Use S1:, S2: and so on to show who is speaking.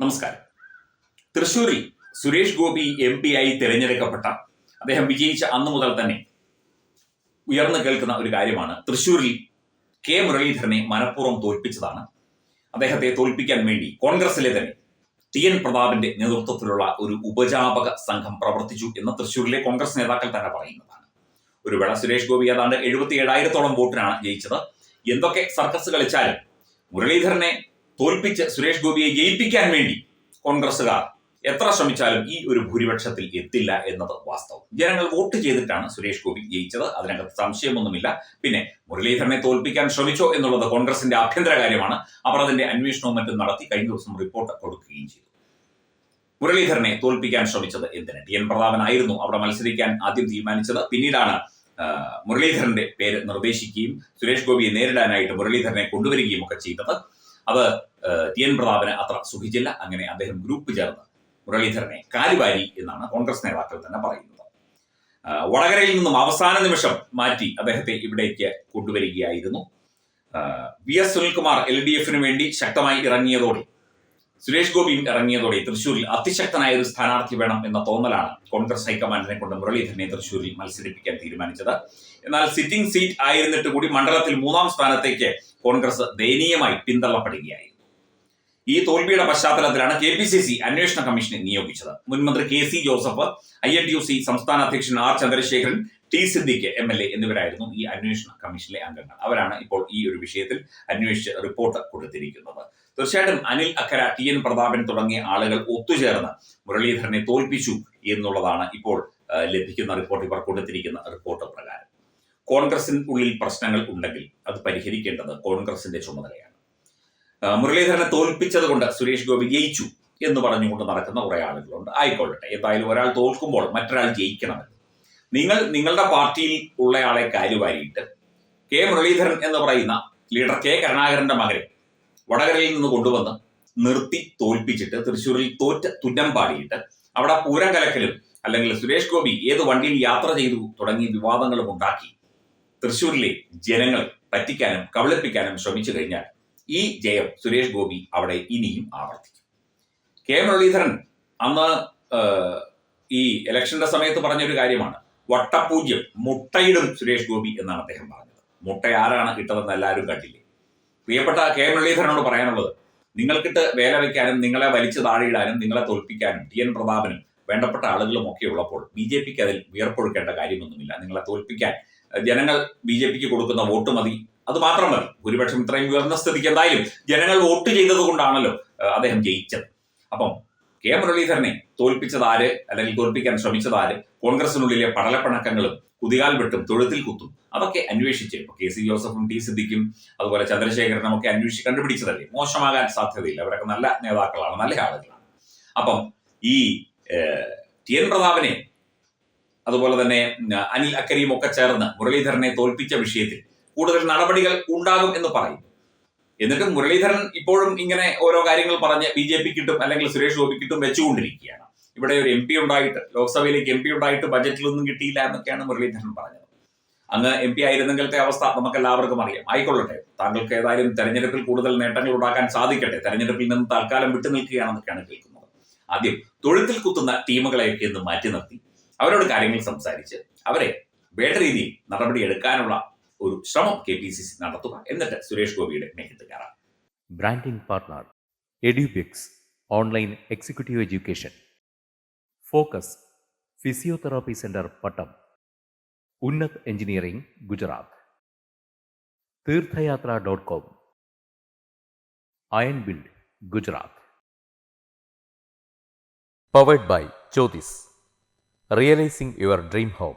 S1: നമസ്കാരം. തൃശൂരിൽ Suresh Gopi M P ആയി തിരഞ്ഞെടുക്കപ്പെട്ട അദ്ദേഹം വിജയിച്ച അന്നു മുതൽ തന്നെ ഉയർന്നു കേൾക്കുന്ന ഒരു കാര്യമാണ്. തൃശൂരിൽ കെ മുരളീധരനെ മനഃപൂർവം തോൽപ്പിച്ചതാണ്. അദ്ദേഹത്തെ തോൽപ്പിക്കാൻ വേണ്ടി കോൺഗ്രസിലെ തന്നെ ടി എൻ പ്രതാപിന്റെ നേതൃത്വത്തിലുള്ള ഒരു ഉപജാപക സംഘം പ്രവർത്തിച്ചു എന്ന് തൃശൂരിലെ കോൺഗ്രസ് നേതാക്കൾ തന്നെ പറയുന്നതാണ്. ഒരു വേള സുരേഷ് ഗോപി ഏതാണ്ട് എഴുപത്തി ഏഴായിരത്തോളം വോട്ടിനാണ് ജയിച്ചത്. എന്തൊക്കെ സർക്കസ് കളിച്ചാലും മുരളീധരനെ തോൽപ്പിച്ച് സുരേഷ് ഗോപിയെ ജയിപ്പിക്കാൻ വേണ്ടി കോൺഗ്രസ്സുകാർ എത്ര ശ്രമിച്ചാലും ഈ ഒരു ഭൂരിപക്ഷത്തിൽ എത്തില്ല എന്നത് വാസ്തവം. ജനങ്ങൾ വോട്ട് ചെയ്തിട്ടാണ് സുരേഷ് ഗോപി ജയിച്ചത്. അതിനകത്ത് സംശയമൊന്നുമില്ല. പിന്നെ മുരളീധരനെ തോൽപ്പിക്കാൻ ശ്രമിച്ചോ എന്നുള്ളത് കോൺഗ്രസിന്റെ ആഭ്യന്തര കാര്യമാണ്. അവർ അതിന്റെ അന്വേഷണവും മറ്റും നടത്തി കഴിഞ്ഞ ദിവസം റിപ്പോർട്ട് കൊടുക്കുകയും ചെയ്തു. മുരളീധരനെ തോൽപ്പിക്കാൻ ശ്രമിച്ചത് എന്തിന്? ടി എൻ പ്രതാപനായിരുന്നു അവിടെ മത്സരിക്കാൻ ആദ്യം തീരുമാനിച്ചത്. പിന്നീടാണ് മുരളീധരന്റെ പേര് നിർദ്ദേശിക്കുകയും സുരേഷ് ഗോപിയെ നേരിടാനായിട്ട് മുരളീധരനെ കൊണ്ടുവരികയും ഒക്കെ ചെയ്തത്. അത് ടി എൻ പ്രതാപന് അത്ര സുഖിച്ചില്ല. അങ്ങനെ അദ്ദേഹം ഗ്രൂപ്പ് ചേർന്ന് മുരളീധരനെ കാലുവാരി എന്നാണ് കോൺഗ്രസ് നേതാക്കൾ തന്നെ പറയുന്നത്. വടകരയിൽ നിന്നും അവസാന നിമിഷം മാറ്റി അദ്ദേഹത്തെ ഇവിടേക്ക് കൊണ്ടുവരികയായിരുന്നു. V S Sunilkumar L D എഫിന് വേണ്ടി ശക്തമായി ഇറങ്ങിയതോടെ സുരേഷ് ഗോപി ഇറങ്ങിയതോടെ തൃശൂരിൽ അതിശക്തനായ ഒരു സ്ഥാനാർത്ഥി വേണം എന്ന തോന്നലാണ് കോൺഗ്രസ് ഹൈക്കമാൻഡിനെ കൊണ്ട് മുരളീധരനെ തൃശൂരിൽ മത്സരിപ്പിക്കാൻ തീരുമാനിച്ചത്. എന്നാൽ സിറ്റിംഗ് സീറ്റ് ആയിരുന്നിട്ട് കൂടി മണ്ഡലത്തിൽ മൂന്നാം സ്ഥാനത്തേക്ക് കോൺഗ്രസ് ദയനീയമായി പിന്തള്ളപ്പെടുകയായിരുന്നു. ഈ തോൽവിയുടെ പശ്ചാത്തലത്തിലാണ് കെ പി സി സി അന്വേഷണ കമ്മീഷനെ നിയോഗിച്ചത്. മുൻമന്ത്രി K C Joseph I N T U C സംസ്ഥാന അധ്യക്ഷൻ R Chandrasekharan T Siddique M L A എന്നിവരായിരുന്നു ഈ അന്വേഷണ കമ്മീഷനിലെ അംഗങ്ങൾ. അവരാണ് ഇപ്പോൾ ഈ ഒരു വിഷയത്തിൽ അന്വേഷിച്ച് റിപ്പോർട്ട് കൊടുത്തിരിക്കുന്നത്. തീർച്ചയായിട്ടും അനിൽ അക്കര ടി എൻ പ്രതാപൻ തുടങ്ങിയ ആളുകൾ ഒത്തുചേർന്ന് മുരളീധരനെ തോൽപ്പിച്ചു എന്നുള്ളതാണ് ഇപ്പോൾ ലഭിക്കുന്ന റിപ്പോർട്ട് ഇവർ കൊടുത്തിരിക്കുന്ന റിപ്പോർട്ട് പ്രകാരം. കോൺഗ്രസിന് ഉള്ളിൽ പ്രശ്നങ്ങൾ ഉണ്ടെങ്കിൽ അത് പരിഹരിക്കേണ്ടത് കോൺഗ്രസിന്റെ ചുമതലയാണ്. മുരളീധരനെ തോൽപ്പിച്ചത് കൊണ്ട് സുരേഷ് ഗോപി ജയിച്ചു എന്ന് പറഞ്ഞുകൊണ്ട് നടക്കുന്ന കുറെ ആളുകളുണ്ട്. ആയിക്കൊള്ളട്ടെ എന്തായാലും ഒരാൾ തോൽക്കുമ്പോൾ മറ്റൊരാൾ ജയിക്കണമെന്ന്. നിങ്ങൾ നിങ്ങളുടെ പാർട്ടിയിൽ ഉള്ളയാളെ കാര്യമായിട്ട് കെ മുരളീധരൻ എന്ന് പറയുന്ന ലീഡർ കെ കരുണാകരന്റെ മകനെ വടകരയിൽ നിന്ന് കൊണ്ടുവന്ന് നിർത്തി തോൽപ്പിച്ചിട്ട് തൃശ്ശൂരിൽ തോറ്റ തുന്നം പാടിയിട്ട് അവിടെ പൂരം കലക്കലും അല്ലെങ്കിൽ സുരേഷ് ഗോപി ഏത് വണ്ടിയിൽ യാത്ര ചെയ്തു തുടങ്ങിയ വിവാദങ്ങളും ഉണ്ടാക്കി തൃശ്ശൂരിലെ ജനങ്ങളെ പറ്റിക്കാനും കബളിപ്പിക്കാനും ശ്രമിച്ചു കഴിഞ്ഞാൽ ഈ ജയം സുരേഷ് ഗോപി അവിടെ ഇനിയും ആവർത്തിക്കും. കെ മുരളീധരൻ അന്ന് ഈ ഇലക്ഷന്റെ സമയത്ത് പറഞ്ഞൊരു കാര്യമാണ്. വട്ടപൂജ്യം മുട്ടയിടും സുരേഷ് ഗോപി എന്നാണ് അദ്ദേഹം പറഞ്ഞത്. മുട്ട ആരാണ് ഇട്ടതെന്ന് എല്ലാവരും കണ്ടില്ലേ? പ്രിയപ്പെട്ട കെ മുരളീധരനോട് പറയാനുള്ളത് നിങ്ങൾക്കിട്ട് വേല വയ്ക്കാനും നിങ്ങളെ വലിച്ചു താഴെയിടാനും നിങ്ങളെ തോൽപ്പിക്കാനും ടി എൻ പ്രതാപനും വേണ്ടപ്പെട്ട ആളുകളും ഒക്കെ ഉള്ളപ്പോൾ ബി ജെ പിക്ക് അതിൽ വിയർപ്പൊഴുക്കേണ്ട കാര്യമൊന്നുമില്ല. നിങ്ങളെ തോൽപ്പിക്കാൻ ജനങ്ങൾ ബി ജെ പിക്ക് കൊടുക്കുന്ന വോട്ട് മതി അത് മാത്രമല്ല മതി. ഭൂരിപക്ഷം ഇത്രയും ഉയർന്ന സ്ഥിതിക്ക് എന്തായാലും ജനങ്ങൾ വോട്ട് ചെയ്തത് കൊണ്ടാണല്ലോ അദ്ദേഹം ജയിച്ചത്. അപ്പം കെ മുരളീധരനെ തോൽപ്പിച്ചത് ആര്? അല്ലെങ്കിൽ തോൽപ്പിക്കാൻ ശ്രമിച്ചത് ആര്? കോൺഗ്രസിനുള്ളിലെ പടലപ്പിണക്കങ്ങളും കുതികാൽ വെട്ടും തൊഴുത്തിൽ കുത്തും അതൊക്കെ അന്വേഷിച്ച് ഇപ്പൊ കെ സി ജോസഫും ടി സിദ്ദിഖും അതുപോലെ ചന്ദ്രശേഖരനും ഒക്കെ അന്വേഷിച്ച് കണ്ടുപിടിച്ചതല്ലേ? മോശമാകാൻ സാധ്യതയില്ല. അവരൊക്കെ നല്ല നേതാക്കളാണ് നല്ല ആളുകളാണ്. അപ്പം ഈ ടി എൻ പ്രതാപനെ അതുപോലെ തന്നെ അനിൽ അക്കരിയും ഒക്കെ ചേർന്ന് മുരളീധരനെ തോൽപ്പിച്ച വിഷയത്തിൽ കൂടുതൽ നടപടികൾ ഉണ്ടാകും എന്ന് പറയും. എന്നിട്ട് മുരളീധരൻ ഇപ്പോഴും ഇങ്ങനെ ഓരോ കാര്യങ്ങൾ പറഞ്ഞ് ബി ജെ പി കിട്ടും അല്ലെങ്കിൽ സുരേഷ് ഗോപി കിട്ടും വെച്ചുകൊണ്ടിരിക്കുകയാണ്. ഇവിടെ ഒരു എം പി ഉണ്ടായിട്ട് ലോക്സഭയിലേക്ക് എം പി ഉണ്ടായിട്ട് ബജറ്റിലൊന്നും കിട്ടിയില്ല എന്നൊക്കെയാണ് മുരളീധരൻ പറഞ്ഞത്. അങ്ങ് എം പി ആയിരുന്നെങ്കിലത്തെ അവസ്ഥ നമുക്ക് എല്ലാവർക്കും അറിയാം. ആയിക്കൊള്ളട്ടെ താങ്കൾക്ക് ഏതായാലും തെരഞ്ഞെടുപ്പിൽ കൂടുതൽ നേട്ടങ്ങൾ ഉണ്ടാക്കാൻ സാധിക്കട്ടെ. തെരഞ്ഞെടുപ്പിൽ നിന്ന് തൽക്കാലം വിട്ടു നിൽക്കുകയാണെന്നൊക്കെയാണ് കേൾക്കുന്നത്. ആദ്യം തൊഴുത്തിൽ കുത്തുന്ന ടീമുകളെയൊക്കെ ഇന്ന് മാറ്റി നിർത്തി. അവരോട് കാര്യങ്ങൾ സംസാരിച്ച് അവരെ വേണ്ട രീതിയിൽ നടപടി എടുക്കാനുള്ള ഒരു ശ്രമം കെ പി സി സി നടത്തുക എന്നിട്ട് സുരേഷ് ഗോപിയുടെ മേഖത്ത് കയറാം.
S2: Branding partner Edubix online executive education focus physiotherapy centre Pattom Unnath engineering Gujarat Theerthayathra dot com iron build Gujarat powered by Jyothis realising your dream home